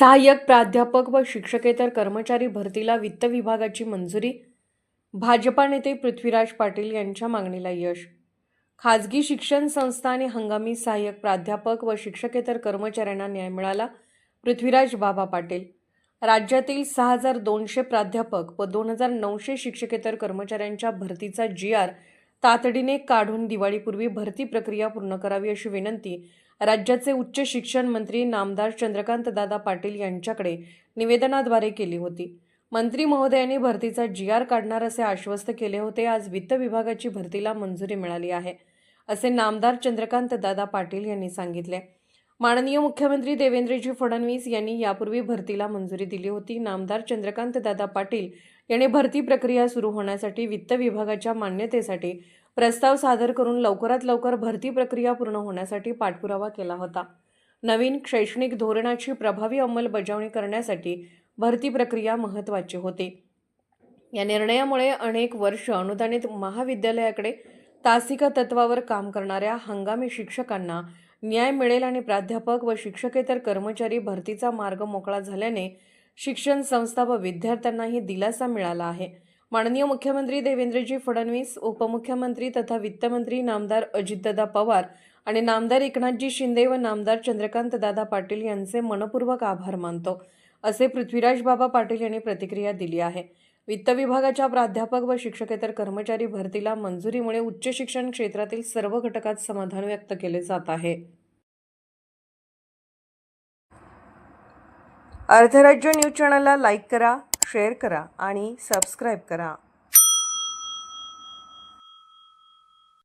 सहाय्यक प्राध्यापक व शिक्षकेतर कर्मचारी भरतीला वित्त विभागाची मंजुरी? भाजपा नेते पृथ्वीराज पाटील यांच्या मागणीला यश. खाजगी शिक्षण संस्था आणि हंगामी सहाय्यक प्राध्यापक व शिक्षकेतर कर्मचाऱ्यांना न्याय मिळाला? पृथ्वीराज बाबा पाटील. राज्यातील सहा हजार दोनशे प्राध्यापक व दोन हजार नऊशे शिक्षकेतर कर्मचाऱ्यांच्या भरतीचा जी आर तातडीने काढून दिवाळीपूर्वी भरती प्रक्रिया पूर्ण करावी अशी विनंती राज्याचे उच्च शिक्षण मंत्री नामदार चंद्रकांत दादा पाटील यांच्याकडे निवेदनाद्वारे केली होती. मंत्री महोदयांनी भरतीचा जी आर काढणार असे आश्वस्त केले होते. आज वित्त विभागाची भरतीला मंजुरी मिळाली आहे असे नामदार चंद्रकांत दादा पाटील यांनी सांगितले. माननीय मुख्यमंत्री देवेंद्रजी फडणवीस यांनी यापूर्वी भरतीला मंजुरी दिली होती. नामदार चंद्रकांत दादा पाटील यांनी भरती प्रक्रिया सुरू होण्यासाठी वित्त विभागाच्या मान्यतेसाठी प्रस्ताव सादर करून लवकरात लवकर भरती प्रक्रिया पूर्ण होण्यासाठी पाठपुरावा केला होता. नवीन शैक्षणिक धोरणाची प्रभावी अंमलबजावणी करण्यासाठी भरती प्रक्रिया महत्त्वाची होती. या निर्णयामुळे अनेक वर्ष अनुदानित महाविद्यालयाकडे तासिका तत्वावर काम करणाऱ्या हंगामी शिक्षकांना न्याय मिळेल आणि प्राध्यापक व शिक्षकेतर कर्मचारी भरतीचा मार्ग मोकळा झाल्याने शिक्षण संस्था व विद्यार्थ्यांनाही दिलासा मिळाला आहे. माननीय मुख्यमंत्री देवेंद्रजी फडणवीस उपमुख्यमंत्री तथा वित्तमंत्री नामदार अजितदादा पवार आणि नामदार एकनाथजी शिंदे व नामदार चंद्रकांत दादा पाटील यांचे मनपूर्वक आभार मानतो. असे पृथ्वीराज बाबा पाटील यांनी प्रतिक्रिया दिली आहे. वित्त विभागाच्या प्राध्यापक व शिक्षकेतर कर्मचारी भरतीला मंजुरीमुळे उच्च शिक्षण क्षेत्रातील सर्व घटकात समाधान व्यक्त केले जात आहे. अर्थराज्य न्यूज चॅनलला लाईक करा शेअर करा आणि सबस्क्राईब करा.